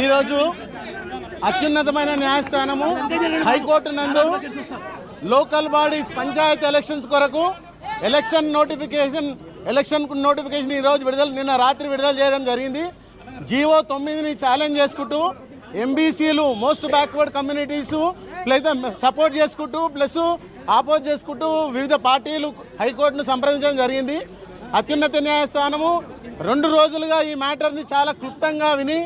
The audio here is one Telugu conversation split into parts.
ఈరోజు అత్యున్నతమైన న్యాయస్థానము హైకోర్టు నందు లోకల్ బాడీస్ పంచాయత్ ఎలక్షన్స్ కొరకు ఎలక్షన్ నోటిఫికేషన్ ఎలక్షన్ నోటిఫికేషన్ ఈరోజు విడుదల నిన్న రాత్రి విడుదల చేయడం జరిగింది. జీవో తొమ్మిదిని ఛాలెంజ్ చేసుకుంటూ ఎంబీసీలు most backward communities plus support చేసుకుంటూ ప్లస్ ఆపోజ్ చేసుకుంటూ వివిధ పార్టీలు హైకోర్టును సంప్రదించడం జరిగింది. అత్యున్నత న్యాయస్థానము రెండు రోజులుగా ఈ మ్యాటర్ని చాలా క్లుప్తంగా విని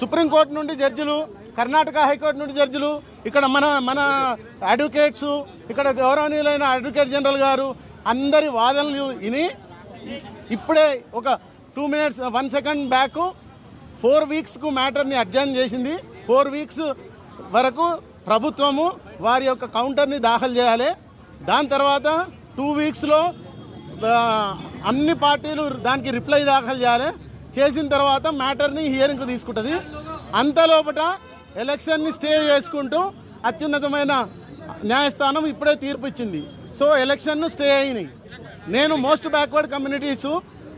సుప్రీంకోర్టు నుండి జడ్జిలు కర్ణాటక హైకోర్టు నుండి జడ్జిలు ఇక్కడ మన మన అడ్వకేట్స్ ఇక్కడ గౌరవనీయులైన అడ్వకేట్ జనరల్ గారు అందరి వాదనలు విని ఇప్పుడే ఒక two minutes one second back four వీక్స్కు మ్యాటర్ని అడ్జైన్ చేసింది. ఫోర్ వీక్స్ వరకు ప్రభుత్వము వారి యొక్క కౌంటర్ని దాఖలు చేయాలి. దాని తర్వాత టూ వీక్స్లో అన్ని పార్టీలు దానికి రిప్లై దాఖలు చేయాలి. చేసిన తర్వాత మ్యాటర్ని హియరింగ్ తీసుకుంటుంది. అంతలోపట ఎలక్షన్ని స్టే చేసుకుంటూ అత్యున్నతమైన న్యాయస్థానం ఇప్పుడే తీర్పు ఇచ్చింది. సో ఎలక్షన్ను స్టే అయినాయి. నేను most backward communities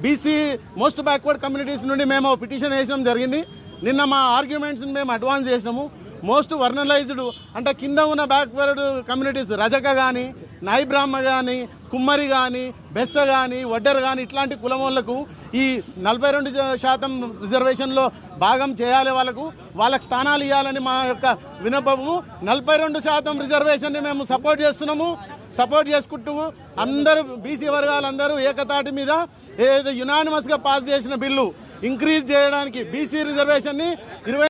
BC most backward communities నుండి మేము పిటిషన్ వేసడం జరిగింది. నిన్న మా ఆర్గ్యుమెంట్స్ని మేము అడ్వాన్స్ చేసినాము. మోస్ట్ వర్నలైజ్డ్ అంటే కింద ఉన్న బ్యాక్వర్డ్ కమ్యూనిటీస్ రజక కానీ నాయి బ్రాహ్మ కానీ కుమ్మరి కానీ బెస్త కానీ వడ్డర్ కానీ ఇట్లాంటి కులం వాళ్ళకు ఈ నలభై రెండు శాతం రిజర్వేషన్లో భాగం చేయాలి వాళ్ళకు. వాళ్ళకి స్థానాలు ఇవ్వాలని మా యొక్క వినపము నలభై రెండు శాతం రిజర్వేషన్ని మేము సపోర్ట్ చేస్తున్నాము. సపోర్ట్ చేసుకుంటూ అందరూ బీసీ వర్గాలందరూ ఏకతాటి మీద ఏదో యునానిమస్గా పాస్ చేసిన బిల్లు ఇంక్రీజ్ చేయడానికి బీసీ రిజర్వేషన్ని ఇరవై